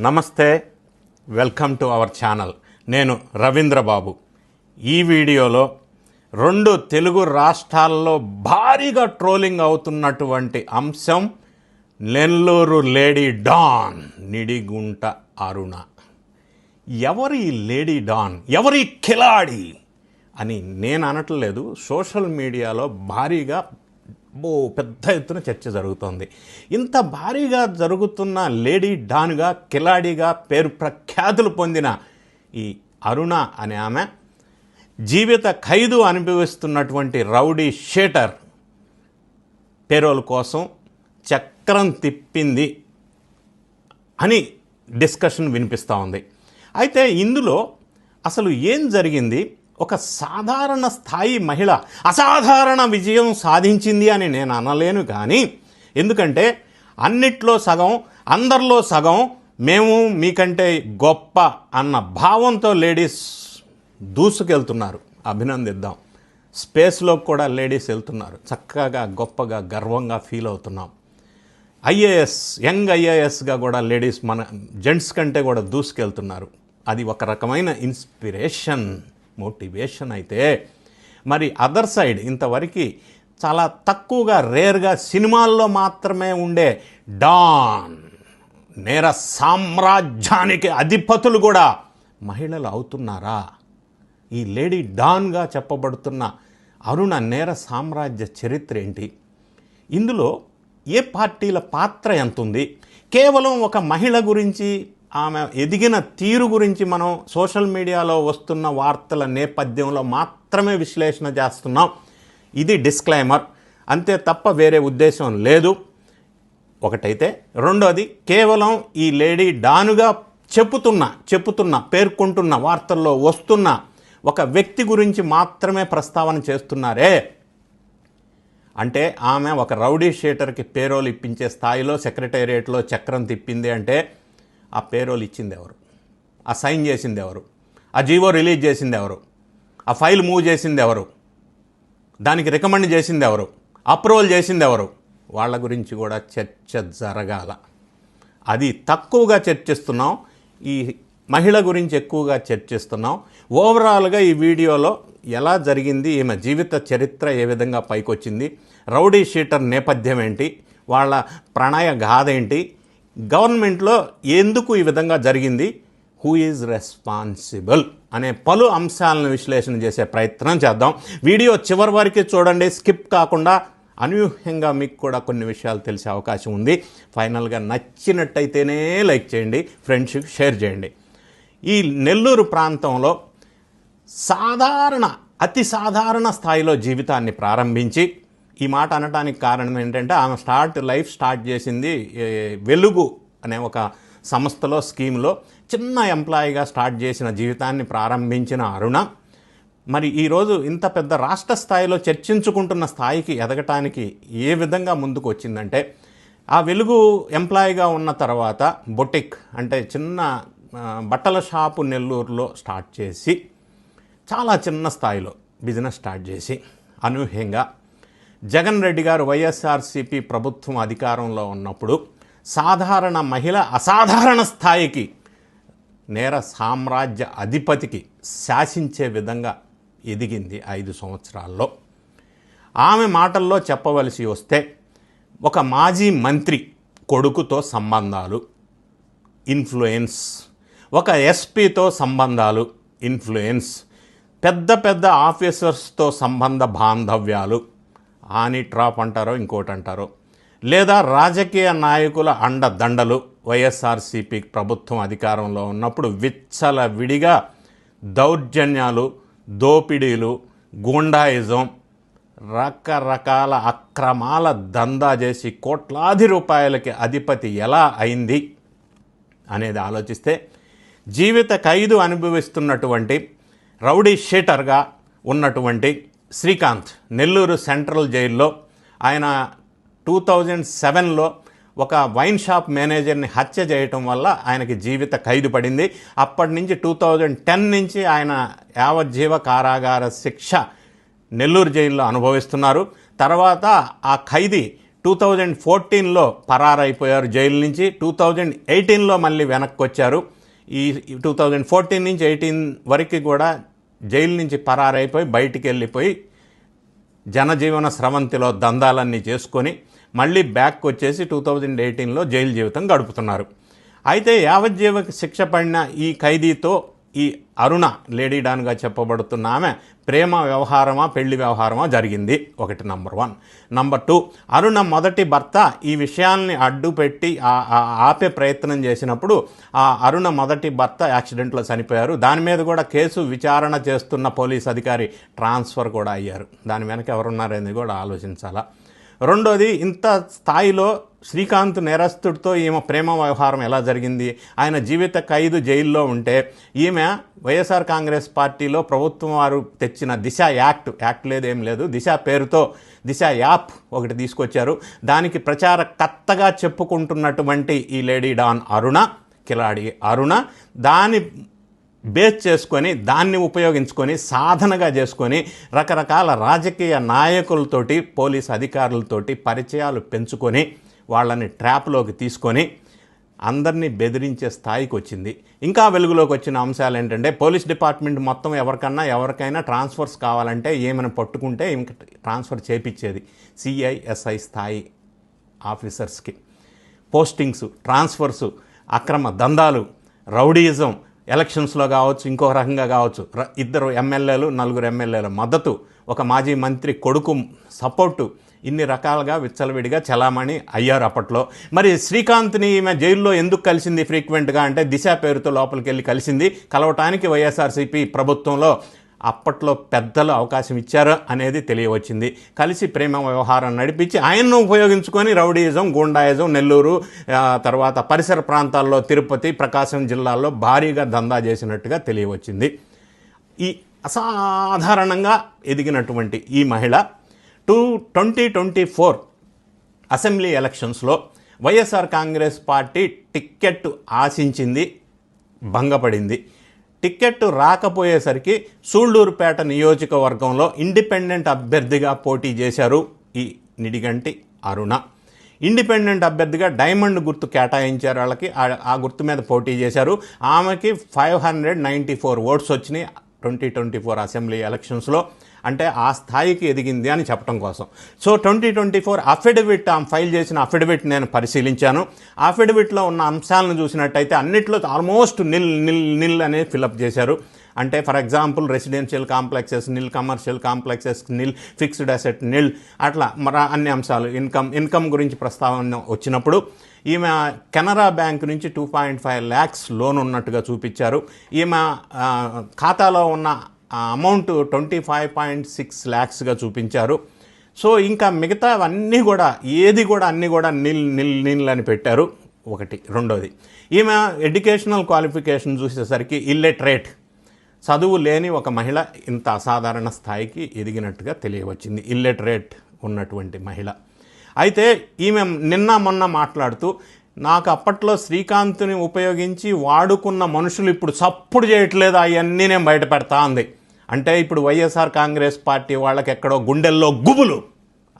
నమస్తే welcome to our channel. నేను రవీంద్రబాబు. ఈ వీడియోలో రెండు తెలుగు రాష్ట్రాల్లో భారీగా ట్రోలింగ్ అవుతున్నటువంటి అంశం నెల్లూరు లేడీ డాన్ నిడిగుంట అరుణ. ఎవరి లేడీ డాన్ ఎవరి కిలాడి అని నేను అనట్లేదు. సోషల్ మీడియాలో భారీగా పెద్ద ఎత్తున చర్చ జరుగుతోంది. ఇంత భారీగా జరుగుతున్న లేడీ డాన్గా కిలాడిగా పేరు ప్రఖ్యాతులు పొందిన ఈ అరుణ అనే ఆమె జీవిత ఖైదు అనుభవిస్తున్నటువంటి రౌడీ షేటర్ పేరోల్ కోసం చక్రం తిప్పింది అని డిస్కషన్ వినిపిస్తూ ఉంది. అయితే ఇందులో అసలు ఏం జరిగింది? ఒక సాధారణ స్థాయి మహిళ అసాధారణ విజయం సాధించింది అని నేను అనలేను కానీ ఎందుకంటే అన్నిట్లో సగం అందరిలో సగం మేము మీకంటే గొప్ప అన్న భావంతో లేడీస్ దూసుకెళ్తున్నారు. అభినందిద్దాం. స్పేస్లో కూడా లేడీస్ వెళ్తున్నారు. చక్కగా గొప్పగా గర్వంగా ఫీల్ అవుతున్నాం. ఐఏఎస్ యంగ్ ఐఏఎస్గా కూడా లేడీస్ మన జెంట్స్ కంటే కూడా దూసుకెళ్తున్నారు. అది ఒక రకమైన ఇన్స్పిరేషన్. మోటివేషన్ అయితే మరి అదర్ సైడ్ ఇంతవరకు చాలా తక్కువగా రేర్గా సినిమాల్లో మాత్రమే ఉండే డాన్ నేర సామ్రాజ్యానికి అధిపతులు కూడా మహిళలు అవుతున్నారా? ఈ లేడీ డాన్గా చెప్పబడుతున్న అరుణ నేర సామ్రాజ్య చరిత్ర ఏంటి? ఇందులో ఏ పార్టీల పాత్ర ఎంత ఉంది కేవలం ఒక మహిళ గురించి ఆమె ఎదిగిన తీరు గురించి మనం సోషల్ మీడియాలో వస్తున్న వార్తల నేపథ్యంలో మాత్రమే విశ్లేషణ చేస్తున్నాం. ఇది డిస్క్లైమర్. అంతే తప్ప వేరే ఉద్దేశం లేదు. ఒకటైతే రెండోది కేవలం ఈ లేడీ డానుగా చెప్పుతున్న చెప్పుతున్న పేర్కొంటున్న వార్తల్లో వస్తున్న ఒక వ్యక్తి గురించి మాత్రమే ప్రస్తావన చేస్తున్నారే. అంటే ఆమె ఒక రౌడీ షీటర్కి పేరోలు ఇప్పించే స్థాయిలో సెక్రటేరియట్లో చక్రం తిప్పింది అంటే ఆ పేరోలు ఇచ్చింది ఎవరు? ఆ సైన్ చేసింది ఎవరు? ఆ జీవో రిలీజ్ చేసింది ఎవరు? ఆ ఫైల్ మూవ్ చేసింది ఎవరు? దానికి రికమెండ్ చేసింది ఎవరు? అప్రూవల్ చేసింది ఎవరు? వాళ్ళ గురించి కూడా చర్చ జరగాల. అది తక్కువగా చర్చిస్తున్నాం. ఈ మహిళ గురించి ఎక్కువగా చర్చిస్తున్నాం. ఓవరాల్గా ఈ వీడియోలో ఎలా జరిగింది? ఈమె జీవిత చరిత్ర ఏ విధంగా పైకొచ్చింది? రౌడీ షీటర్ నేపథ్యం ఏంటి? వాళ్ళ ప్రణయ గాథ ఏంటి? గవర్నమెంట్లో ఎందుకు ఈ విధంగా జరిగింది? హూ ఈజ్ రెస్పాన్సిబుల్ అనే పలు అంశాలను విశ్లేషణ చేసే ప్రయత్నం చేద్దాం. వీడియో చివరి వరకు చూడండి. స్కిప్ కాకుండా అనూహ్యంగా మీకు కూడా కొన్ని విషయాలు తెలిసే అవకాశం ఉంది. ఫైనల్గా నచ్చినట్టయితేనే లైక్ చేయండి ఫ్రెండ్షిప్ షేర్ చేయండి. ఈ నెల్లూరు ప్రాంతంలో సాధారణ అతి సాధారణ స్థాయిలో జీవితాన్ని ప్రారంభించి ఈ మాట అనటానికి కారణం ఏంటంటే ఆమె స్టార్ట్ లైఫ్ స్టార్ట్ చేసింది వెలుగు అనే ఒక సంస్థలో స్కీమ్లో చిన్న ఎంప్లాయీగా స్టార్ట్ చేసిన జీవితాన్ని ప్రారంభించిన అరుణ. మరి ఈరోజు ఇంత పెద్ద రాష్ట్ర స్థాయిలో చర్చించుకుంటున్న స్థాయికి ఎదగటానికి ఏ విధంగా ముందుకు వచ్చిందంటే ఆ వెలుగు ఎంప్లాయీగా ఉన్న తర్వాత బొటిక్ అంటే చిన్న బట్టల షాపు నెల్లూరులో స్టార్ట్ చేసి చాలా చిన్న స్థాయిలో బిజినెస్ స్టార్ట్ చేసి అనూహ్యంగా జగన్ రెడ్డి గారు వైఎస్ఆర్సీపీ ప్రభుత్వం అధికారంలో ఉన్నప్పుడు సాధారణ మహిళ అసాధారణ స్థాయికి నేర సామ్రాజ్య అధిపతికి శాసించే విధంగా ఎదిగింది ఐదు సంవత్సరాల్లో. ఆమె మాటల్లో చెప్పవలసి వస్తే ఒక మాజీ మంత్రి కొడుకుతో సంబంధాలు ఇన్ఫ్లుయెన్స్ ఒక ఎస్పీతో సంబంధాలు ఇన్ఫ్లుయెన్స్ పెద్ద పెద్ద ఆఫీసర్స్తో సంబంధ బాంధవ్యాలు హాని ట్రాప్ అంటారో ఇంకోటి అంటారో లేదా రాజకీయ నాయకుల అండదండలు వైఎస్ఆర్సీపీ ప్రభుత్వం అధికారంలో ఉన్నప్పుడు విచ్చల విడిగా దౌర్జన్యాలు దోపిడీలు గూండాయిజం రకరకాల అక్రమాల దందా చేసి కోట్లాది రూపాయలకి అధిపతి ఎలా అయింది అనేది ఆలోచిస్తే జీవిత ఖైదు అనుభవిస్తున్నటువంటి రౌడీ షీటర్గా ఉన్నటువంటి శ్రీకాంత్ నెల్లూరు సెంట్రల్ జైల్లో. ఆయన టూ థౌజండ్ సెవెన్లో ఒక వైన్ షాప్ మేనేజర్ని హత్య చేయటం వల్ల ఆయనకి జీవిత ఖైదు పడింది. అప్పటి నుంచి టూ థౌజండ్ టెన్ నుంచి ఆయన యావజ్జీవ కారాగార శిక్ష నెల్లూరు జైల్లో అనుభవిస్తున్నారు. తర్వాత ఆ ఖైదీ టూ థౌజండ్ ఫోర్టీన్లో పరారైపోయారు జైలు నుంచి. టూ థౌజండ్ ఎయిటీన్లో మళ్ళీ వెనక్కి వచ్చారు ఈ టూ థౌజండ్ ఫోర్టీన్ నుంచి ఎయిటీన్ వరకు కూడా జైలు నుంచి పరారైపోయి బయటికి వెళ్ళిపోయి జనజీవన స్రవంతిలో దందాలన్నీ చేసుకొని మళ్ళీ బ్యాక్ వచ్చేసి టూ థౌజండ్ ఎయిటీన్లో జైలు జీవితం గడుపుతున్నారు. అయితే యావజ్జీవ శిక్ష పడిన ఈ ఖైదీతో ఈ అరుణ లేడీ డాన్గా చెప్పబడుతున్న ఆమె ప్రేమ వ్యవహారమా పెళ్ళి వ్యవహారమా జరిగింది. ఒకటి number one. Number two Aruna మొదటి భర్త ఈ విషయాల్ని అడ్డుపెట్టి ఆపే ప్రయత్నం చేసినప్పుడు ఆ అరుణ మొదటి భర్త యాక్సిడెంట్లో చనిపోయారు. దాని మీద కూడా కేసు విచారణ చేస్తున్న పోలీస్ అధికారి ట్రాన్స్ఫర్ కూడా అయ్యారు. దాని వెనక ఎవరున్నారనేది కూడా ఆలోచించాలా? రెండోది ఇంత స్థాయిలో శ్రీకాంత్ నేరస్తుడితో ఈమె ప్రేమ వ్యవహారం ఎలా జరిగింది? ఆయన జీవిత ఖైదు జైల్లో ఉంటే ఈమె వైఎస్ఆర్ కాంగ్రెస్ పార్టీలో ప్రభుత్వం వారు తెచ్చిన దిశ యాక్ట్ యాక్ట్ లేదేం లేదు దిశ పేరుతో దిశ యాప్ ఒకటి తీసుకొచ్చారు. దానికి ప్రచార కత్తగా చెప్పుకుంటున్నటువంటి ఈ లేడీ డాన్ అరుణ కిలాడి అరుణ. దాని బేస్ చేసుకొని దాన్ని ఉపయోగించుకొని సాధనగా చేసుకొని రకరకాల రాజకీయ నాయకులతోటి పోలీస్ అధికారులతోటి పరిచయాలు పెంచుకొని వాళ్ళని ట్రాప్లోకి తీసుకొని అందరినీ బెదిరించే స్థాయికి వచ్చింది. ఇంకా వెలుగులోకి వచ్చిన అంశాలు ఏంటంటే పోలీస్ డిపార్ట్మెంట్ మొత్తం ఎవరికన్నా ఎవరికైనా ట్రాన్స్ఫర్స్ కావాలంటే ఏమైనా పట్టుకుంటే ఇంక ట్రాన్స్ఫర్ చేపించేది సిఐఎస్ఐ స్థాయి ఆఫీసర్స్కి. పోస్టింగ్స్ ట్రాన్స్ఫర్స్ అక్రమ దందాలు రౌడీయిజం ఎలక్షన్స్లో కావచ్చు ఇంకో రకంగా కావచ్చు ఇద్దరు ఎమ్మెల్యేలు నలుగురు ఎమ్మెల్యేల మద్దతు ఒక మాజీ మంత్రి కొడుకు సపోర్టు ఇన్ని రకాలుగా విచ్చలవిడిగా చలామణి అయ్యారు అప్పట్లో. మరి శ్రీకాంత్ని ఈమె జైల్లో ఎందుకు కలిసింది ఫ్రీక్వెంట్గా అంటే దిశ పేరుతో లోపలికి వెళ్ళి కలిసింది. కలవటానికి వైఎస్ఆర్సీపీ ప్రభుత్వంలో అప్పట్లో పెద్దలు అవకాశం ఇచ్చారు అనేది తెలియవచ్చింది. కలిసి ప్రేమ వ్యవహారం నడిపించి ఆయన్ను ఉపయోగించుకొని రౌడీయిజం గూండాయిజం నెల్లూరు తర్వాత పరిసర ప్రాంతాల్లో తిరుపతి ప్రకాశం జిల్లాల్లో భారీగా దందా చేసినట్టుగా తెలియవచ్చింది. ఈ అసాధారణంగా ఎదిగినటువంటి ఈ మహిళ two twenty twenty four assembly ఎలక్షన్స్లో వైఎస్ఆర్ కాంగ్రెస్ పార్టీ టిక్కెట్ ఆశించింది భంగపడింది. టికెట్ రాకపోయేసరికి సూళ్ళూరుపేట నియోజకవర్గంలో ఇండిపెండెంట్ అభ్యర్థిగా పోటీ చేశారు ఈ నిడిగంటి అరుణ. ఇండిపెండెంట్ అభ్యర్థిగా డైమండ్ గుర్తు కేటాయించారు. వాళ్ళకి ఆ- ఆ గుర్తు మీద పోటీ చేశారు. ఆమెకి five hundred ninety four votes వచ్చినాయి ట్వంటీ ట్వంటీ ఫోర్ అసెంబ్లీ ఎలక్షన్స్లో. అంటే ఆ స్థాయికి ఎదిగింది అని చెప్పడం కోసం. So twenty twenty four affidavit ఆమె ఫైల్ చేసిన అఫిడవిట్ నేను పరిశీలించాను. అఫిడవిట్లో ఉన్న అంశాలను చూసినట్టయితే అన్నిట్లో ఆల్మోస్ట్ నిల్ నిల్ నిల్ అనే ఫిలప్ చేశారు. అంటే for example residential complexes nil commercial complexes nil fixed asset nil అట్లా మరి అన్ని అంశాలు ఇన్కమ్ ఇన్కమ్ గురించి ప్రస్తావన వచ్చినప్పుడు ఈమె కెనరా బ్యాంక్ నుంచి two point five lakhs loan ఉన్నట్టుగా చూపించారు. ఈమె ఖాతాలో ఉన్న amount twenty five point six ల్యాక్స్గా చూపించారు. సో ఇంకా మిగతా అన్నీ కూడా ఏది కూడా అన్నీ కూడా నిల్ నిల్ నిల్ అని పెట్టారు. ఒకటి రెండోది. ఈమె ఎడ్యుకేషనల్ క్వాలిఫికేషన్ చూసేసరికి ఇల్లెటరేట్. చదువు లేని ఒక మహిళ ఇంత అసాధారణ స్థాయికి ఎదిగినట్టుగా తెలియవచ్చింది. ఇల్లెటరేట్ ఉన్నటువంటి మహిళ. అయితే ఈమె నిన్న మొన్న మాట్లాడుతూ నాకు అప్పట్లో శ్రీకాంత్ని ఉపయోగించి వాడుకున్న మనుషులు ఇప్పుడు సప్పుడు చేయట్లేదు? అవన్నీ నేను బయట పెడతా ఉంది అంటే ఇప్పుడు వైఎస్ఆర్ కాంగ్రెస్ పార్టీ వాళ్ళకి ఎక్కడో గుండెల్లో గుబులు.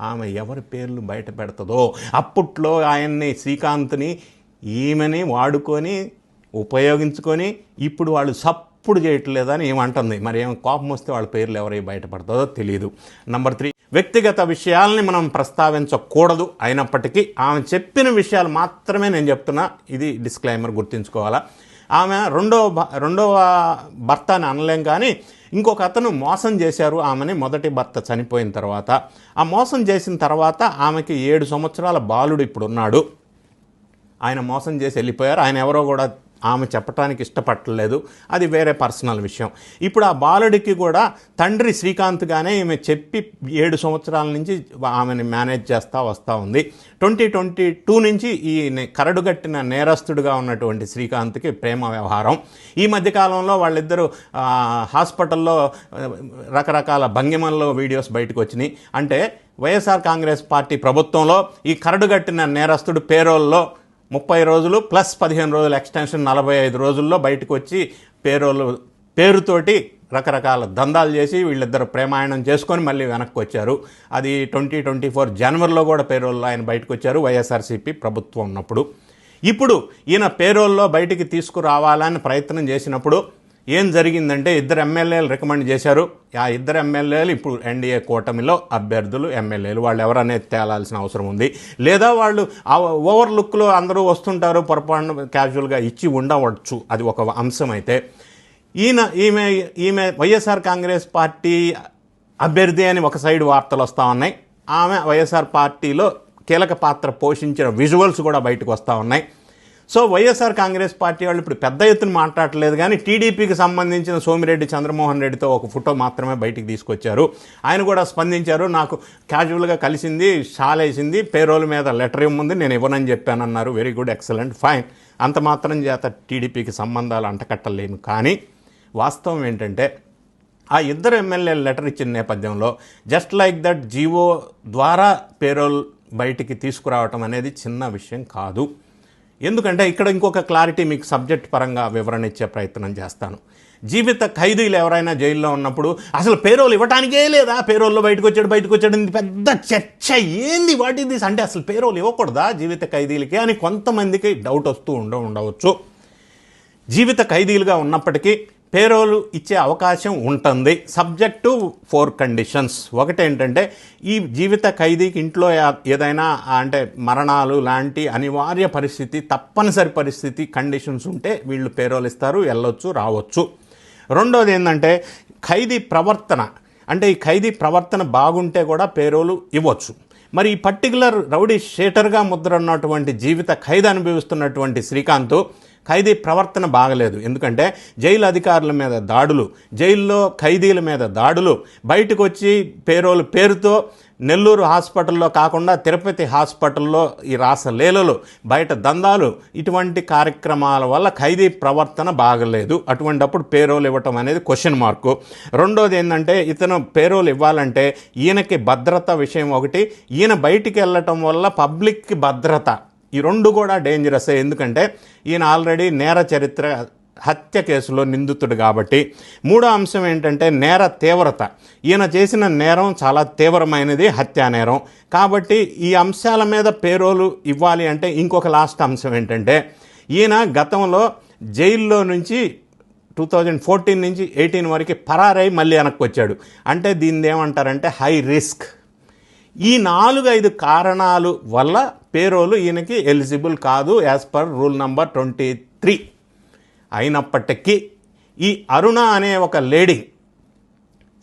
ఆమె ఎవరి పేర్లు బయట పెడుతుందో? అప్పట్లో ఆయన్ని శ్రీకాంత్ని ఈమెని వాడుకొని ఉపయోగించుకొని ఇప్పుడు వాళ్ళు సప్పుడు చేయట్లేదని ఏమంటుంది మరి ఏం కోపం వస్తే వాళ్ళ పేర్లు ఎవరై బయటపడుతుందో తెలియదు నంబర్ త్రీ వ్యక్తిగత విషయాల్ని మనం ప్రస్తావించకూడదు అయినప్పటికీ ఆమె చెప్పిన విషయాలు మాత్రమే నేను చెప్తున్నా. ఇది డిస్క్లైమర్ గుర్తుంచుకోవాలా. ఆమె రెండో రెండవ భర్త అని అనలేం కానీ ఇంకొక అతను మోసం చేశారు. ఆమెని మొదటి భర్త చనిపోయిన తర్వాత. ఆ మోసం చేసిన తర్వాత ఆమెకి ఏడు సంవత్సరాల బాలుడు ఇప్పుడు ఉన్నాడు ఆయన మోసం చేసి వెళ్ళిపోయారు. ఆయన ఎవరో కూడా ఆమె చెప్పడానికి ఇష్టపడలేదు అది వేరే పర్సనల్ విషయం. ఇప్పుడు ఆ బాలుడికి కూడా తండ్రి శ్రీకాంత్గానే ఈమె చెప్పి ఏడు సంవత్సరాల నుంచి ఆమెని మేనేజ్ చేస్తూ వస్తూ ఉంది. ట్వంటీ ట్వంటీ టూ నుంచి ఈ కరడుగట్టిన నేరస్తుడుగా ఉన్నటువంటి శ్రీకాంత్కి ప్రేమ వ్యవహారం. ఈ మధ్యకాలంలో వాళ్ళిద్దరూ హాస్పిటల్లో రకరకాల భంగిమల్లో వీడియోస్ బయటకు వచ్చినాయి. అంటే వైఎస్ఆర్ కాంగ్రెస్ పార్టీ ప్రభుత్వంలో ఈ కరడుగట్టిన నేరస్తుడు పేరోల్లో ముప్పై రోజులు ప్లస్ పదిహేను రోజులు ఎక్స్టెన్షన్ నలభై ఐదు రోజుల్లో బయటకు వచ్చి పేరోలు పేరుతోటి రకరకాల దందాలు చేసి వీళ్ళిద్దరు ప్రేమాయణం చేసుకొని మళ్ళీ వెనక్కి వచ్చారు. అది ట్వంటీ ట్వంటీ ఫోర్ జనవరిలో కూడా పేరోల్లో ఆయన బయటకు వచ్చారు వైఎస్ఆర్సీపీ ప్రభుత్వం ఉన్నప్పుడు. ఇప్పుడు ఈయన పేరోల్లో బయటికి తీసుకురావాలని ప్రయత్నం చేసినప్పుడు ఏం జరిగిందంటే ఇద్దరు ఎమ్మెల్యేలు రికమెండ్ చేశారు. ఆ ఇద్దరు ఎమ్మెల్యేలు ఇప్పుడు ఎన్డీఏ కూటమిలో అభ్యర్థులు ఎమ్మెల్యేలు వాళ్ళు ఎవరనేది తేలాల్సిన అవసరం ఉంది. లేదా వాళ్ళు ఓవర్ లుక్లో అందరూ వస్తుంటారు పొరపాటున క్యాజువల్గా ఇచ్చి ఉండవచ్చు. అది ఒక అంశం అయితే. ఈయన ఈమె ఈమె వైఎస్ఆర్ కాంగ్రెస్ పార్టీ అభ్యర్థి అని ఒక సైడ్ వార్తలు వస్తూ ఉన్నాయి. ఆమె వైఎస్ఆర్ పార్టీలో కీలక పాత్ర పోషించిన విజువల్స్ కూడా బయటకు వస్తూ ఉన్నాయి. సో వైఎస్ఆర్ కాంగ్రెస్ పార్టీ వాళ్ళు ఇప్పుడు పెద్ద ఎత్తున మాట్లాడట్లేదు కానీ టీడీపీకి సంబంధించిన సోమిరెడ్డి చంద్రమోహన్ రెడ్డితో ఒక ఫోటో మాత్రమే బయటికి తీసుకొచ్చారు. ఆయన కూడా స్పందించారు నాకు క్యాజువల్గా కలిసింది షాలేసింది పేరోల్ మీద లెటర్ ఇవ్వముంది నేను ఇవ్వనని చెప్పానన్నారు. వెరీ గుడ్ ఎక్సలెంట్ ఫైన్ అంత మాత్రం చేత టీడీపీకి సంబంధాలు అంటకట్టలేము. కానీ వాస్తవం ఏంటంటే ఆ ఇద్దరు ఎమ్మెల్యేలు లెటర్ ఇచ్చిన నేపథ్యంలో జస్ట్ లైక్ దట్ జీవో ద్వారా పేరోల్ బయటికి తీసుకురావటం అనేది చిన్న విషయం కాదు. ఎందుకంటే ఇక్కడ ఇంకొక క్లారిటీ మీకు సబ్జెక్ట్ పరంగా వివరణ ఇచ్చే ప్రయత్నం చేస్తాను. జీవిత ఖైదీలు ఎవరైనా జైల్లో ఉన్నప్పుడు అసలు పేరోలు ఇవ్వటానికే లేదా? పేరోల్లో బయటకు వచ్చాడు బయటకు వచ్చాడు పెద్ద చర్చ ఏంది? వాటి దిస్ అంటే అసలు పేరోలు ఇవ్వకూడదా జీవిత ఖైదీలకి అని కొంతమందికి డౌట్ వస్తూ ఉండ ఉండవచ్చు. జీవిత ఖైదీలుగా ఉన్నప్పటికీ పేరోలు ఇచ్చే అవకాశం ఉంటుంది. సబ్జెక్టు ఫోర్ కండిషన్స్ ఒకటేంటంటే ఈ జీవిత ఖైదీకి ఇంట్లో ఏదైనా అంటే మరణాలు లాంటి అనివార్య పరిస్థితి తప్పనిసరి పరిస్థితి కండిషన్స్ ఉంటే వీళ్ళు పేరోలు ఇస్తారు వెళ్ళొచ్చు రావచ్చు. రెండోది ఏంటంటే ఖైదీ ప్రవర్తన. అంటే ఈ ఖైదీ ప్రవర్తన బాగుంటే కూడా పేరోలు ఇవ్వచ్చు. మరి ఈ పర్టికులర్ రౌడీ షేటర్గా ముద్ర ఉన్నటువంటి జీవిత ఖైదు అనుభవిస్తున్నటువంటి శ్రీకాంత్ ఖైదీ ప్రవర్తన బాగలేదు. ఎందుకంటే జైలు అధికారుల మీద దాడులు జైల్లో ఖైదీల మీద దాడులు బయటకు వచ్చి పేరోలు పేరుతో నెల్లూరు హాస్పిటల్లో కాకుండా తిరుపతి హాస్పిటల్లో ఈ రాసలీలలు బయట దందాలు ఇటువంటి కార్యక్రమాల వల్ల ఖైదీ ప్రవర్తన బాగలేదు. అటువంటప్పుడు పేరోలు ఇవ్వటం అనేది క్వశ్చన్ మార్కు రెండోది ఏంటంటే ఇతను పేరోలు ఇవ్వాలంటే ఈయనకి భద్రత విషయం ఒకటి ఈయన బయటికి వెళ్ళటం వల్ల పబ్లిక్కి భద్రత. ఈ రెండు కూడా డేంజరసే ఎందుకంటే ఈయన ఆల్రెడీ నేర చరిత్ర హత్య కేసులో నిందితుడు కాబట్టి. మూడో అంశం ఏంటంటే నేర తీవ్రత. ఈయన చేసిన నేరం చాలా తీవ్రమైనది హత్యా నేరం. కాబట్టి ఈ అంశాల మీద పేరోలు ఇవ్వాలి అంటే ఇంకొక లాస్ట్ అంశం ఏంటంటే ఈయన గతంలో జైల్లో నుంచి టూ థౌజండ్ ఫోర్టీన్ నుంచి ఎయిటీన్ వరకు పరారై మళ్ళీ వెనక్కి వచ్చాడు. అంటే దీన్ని ఏమంటారంటే హై రిస్క్ ఈ నాలుగు ఐదు కారణాలు వల్ల పేరోలు ఈయనకి ఎలిజిబుల్ కాదు as per rule number twenty three. అయినప్పటికీ ఈ అరుణ అనే ఒక లేడీ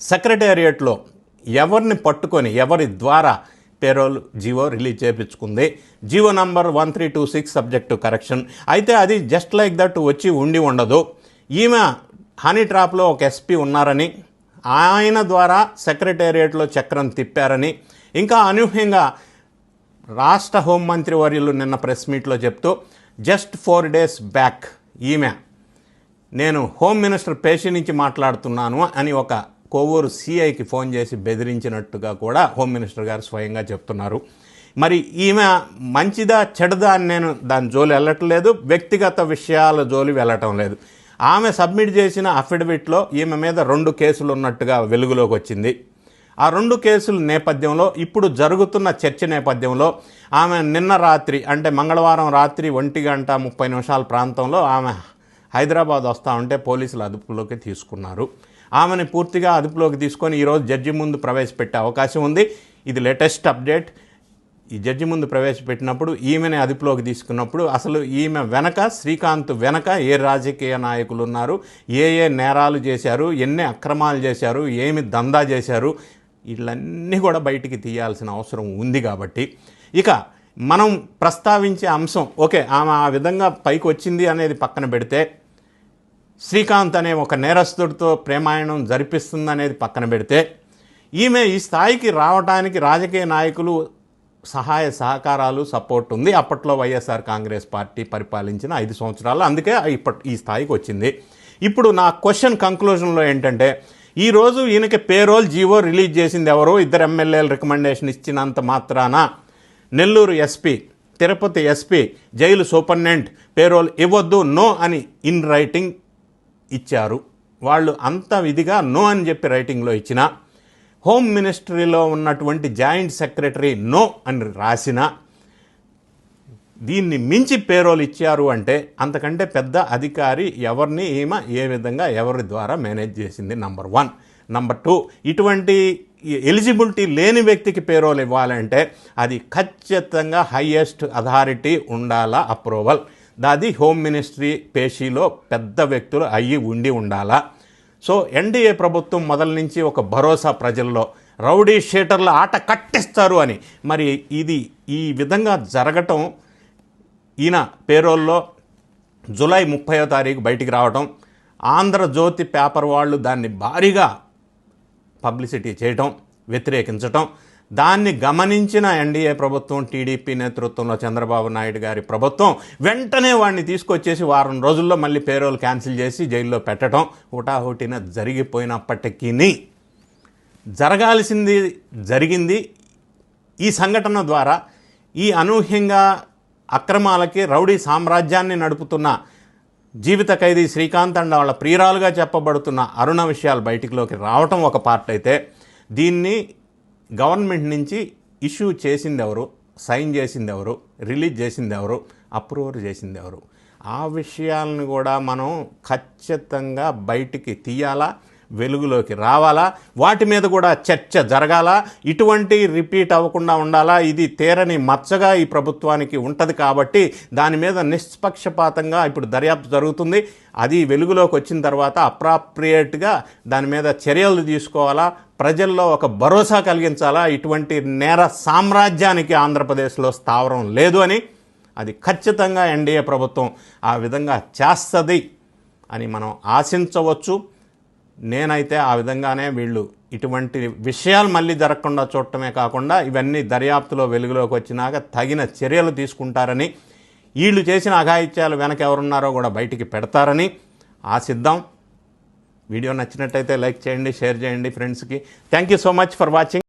సెక్రటేరియట్లో ఎవరిని పట్టుకొని ఎవరి ద్వారా parole GO release చేయించుకుంది? GO number one three two six subject correction. అయితే అది జస్ట్ లైక్ దట్ వచ్చి ఉండి ఉండదు. ఈమె హనీ ట్రాప్లో ఒక ఎస్పీ ఉన్నారని ఆయన ద్వారా సెక్రటేరియట్లో చక్రం తిప్పారని ఇంకా అనూహ్యంగా రాష్ట్ర హోంమంత్రి వర్యులు నిన్న ప్రెస్ మీట్లో చెప్తూ జస్ట్ ఫోర్ డేస్ బ్యాక్ ఈమె నేను హోమ్ మినిస్టర్ పేషి నుంచి మాట్లాడుతున్నాను అని ఒక కోవూరు సిఐకి ఫోన్ చేసి బెదిరించినట్టుగా కూడా హోమ్ మినిస్టర్ గారు స్వయంగా చెప్తున్నారు. మరి ఈమె మంచిదా చెడదా అని నేను దాని జోలి వెళ్ళట్లేదు వ్యక్తిగత విషయాల జోలి వెళ్ళటం లేదు. ఆమె సబ్మిట్ చేసిన అఫిడవిట్లో ఈమె మీద రెండు కేసులు ఉన్నట్టుగా వెలుగులోకి వచ్చింది. ఆ రెండు కేసుల నేపథ్యంలో ఇప్పుడు జరుగుతున్న చర్చ నేపథ్యంలో ఆమె నిన్న రాత్రి అంటే మంగళవారం రాత్రి ఒంటి గంట ముప్పై నిమిషాల ప్రాంతంలో ఆమె హైదరాబాద్ వస్తూ ఉంటే పోలీసులు అదుపులోకి తీసుకున్నారు. ఆమెని పూర్తిగా అదుపులోకి తీసుకొని ఈరోజు జడ్జి ముందు ప్రవేశపెట్టే అవకాశం ఉంది. ఇది లేటెస్ట్ అప్డేట్. ఈ జడ్జి ముందు ప్రవేశపెట్టినప్పుడు ఈమెని అదుపులోకి తీసుకున్నప్పుడు అసలు ఈమె వెనక శ్రీకాంత్ వెనక ఏ రాజకీయ నాయకులు ఉన్నారు? ఏ ఏ నేరాలు చేశారు? ఎన్ని అక్రమాలు చేశారు? ఏమి దందా చేశారు? వీళ్ళన్నీ కూడా బయటికి తీయాల్సిన అవసరం ఉంది కాబట్టి. ఇక మనం ప్రస్తావించే అంశం ఓకే ఆమె ఆ విధంగా పైకి వచ్చింది అనేది పక్కన పెడితే శ్రీకాంత్ అనే ఒక నేరస్తుడితో ప్రేమాయణం జరిపిస్తుందనేది పక్కన పెడితే ఈమె ఈ స్థాయికి రావడానికి రాజకీయ నాయకులు సహాయ సహకారాలు సపోర్ట్ ఉంది. అప్పట్లో వైఎస్ఆర్ కాంగ్రెస్ పార్టీ పరిపాలించిన ఐదు సంవత్సరాలు అందుకే ఇప్పటి ఈ స్థాయికి వచ్చింది. ఇప్పుడు నా క్వశ్చన్ కంక్లూజన్లో ఏంటంటే ఈరోజు ఈయనకి పేరోల్ జీవో రిలీజ్ చేసింది ఎవరో ఇద్దరు ఎమ్మెల్యేలు రికమెండేషన్ ఇచ్చినంత మాత్రాన Nellore SP Tirupati SP jail superintendent parole ఇవ్వద్దు నో అని ఇన్ రైటింగ్ ఇచ్చారు. వాళ్ళు అంత విధిగా నో అని చెప్పి రైటింగ్లో ఇచ్చిన హోమ్ మినిస్ట్రీలో ఉన్నటువంటి జాయింట్ సెక్రటరీ నో అని రాసిన దీన్ని మించి పేరోలు ఇచ్చారు అంటే అంతకంటే పెద్ద అధికారి ఎవరిని ఈమె ఏ విధంగా ఎవరి ద్వారా మేనేజ్ చేసింది? నంబర్ వన్ నంబర్ టూ ఇటువంటి ఎలిజిబిలిటీ లేని వ్యక్తికి పేరోలు ఇవ్వాలంటే అది ఖచ్చితంగా హయ్యెస్ట్ అథారిటీ ఉండాలా అప్రూవల్? దాది హోమ్ మినిస్ట్రీ పేషీలో పెద్ద వ్యక్తులు అయ్యి ఉండి ఉండాలా? సో ఎన్డీఏ ప్రభుత్వం మొదల నుంచి ఒక భరోసా ప్రజల్లో రౌడీ షీటర్ల ఆట కట్టిస్తారు అని. మరి ఇది ఈ విధంగా జరగటం ఈయన పేరోల్లో జూలై ముప్పయో తారీఖు బయటికి రావటం ఆంధ్రజ్యోతి పేపర్ వాళ్ళు దాన్ని భారీగా పబ్లిసిటీ చేయటం వ్యతిరేకించటం దాన్ని గమనించిన ఎన్డీఏ ప్రభుత్వం టీడీపీ నేతృత్వంలో చంద్రబాబు నాయుడు గారి ప్రభుత్వం వెంటనే వాడిని తీసుకొచ్చేసి వారం రోజుల్లో మళ్ళీ పేరోల్ క్యాన్సిల్ చేసి జైల్లో పెట్టడం హుటాహుటిన జరిగిపోయినప్పటికీ జరగాల్సింది జరిగింది. ఈ సంఘటన ద్వారా ఈ అనూహ్యంగా అక్రమాలకి రౌడీ సామ్రాజ్యాన్ని నడుపుతున్న జీవిత ఖైదీ శ్రీకాంత్ అండ్ వాళ్ళ ప్రియురాలుగా చెప్పబడుతున్న అరుణ విషయాలు బయటికిలోకి రావటం ఒక పార్ట్ అయితే. దీన్ని గవర్నమెంట్ నుంచి ఇష్యూ చేసింది ఎవరు సైన్ చేసింది ఎవరు రిలీజ్ చేసింది ఎవరు అప్రూవర్ చేసింది ఎవరు ఆ విషయాలను కూడా మనం ఖచ్చితంగా బయటికి తీయాలా? వెలుగులోకి రావాలా? వాటి మీద కూడా చర్చ జరగాల? ఇటువంటి రిపీట్ అవ్వకుండా ఉండాలా? ఇది తీరని మచ్చగా ఈ ప్రభుత్వానికి ఉంటుంది కాబట్టి దాని మీద నిష్పక్షపాతంగా ఇప్పుడు దర్యాప్తు జరుగుతుంది. అది వెలుగులోకి వచ్చిన తర్వాత అప్రాప్రియేట్గా దాని మీద చర్యలు తీసుకోవాలా? ప్రజల్లో ఒక భరోసా కలిగించాలా? ఇటువంటి నేర సామ్రాజ్యానికి ఆంధ్రప్రదేశ్లో స్థావరం లేదు అని అది ఖచ్చితంగా ఎన్డీఏ ప్రభుత్వం ఆ విధంగా చేస్తుంది అని మనం ఆశించవచ్చు. నేనైతే ఆ విధంగానే వీళ్ళు ఇటువంటి విషయాలు మళ్ళీ జరగకుండా చూడటమే కాకుండా ఇవన్నీ దర్యాప్తులో వెలుగులోకి వచ్చినాక తగిన చర్యలు తీసుకుంటారని వీళ్ళు చేసిన అఘాయిత్యాలు వెనక ఎవరున్నారో కూడా బయటికి పెడతారని ఆశిద్దాం. వీడియో నచ్చినట్టయితే లైక్ చేయండి షేర్ చేయండి ఫ్రెండ్స్కి. Thank you so much for watching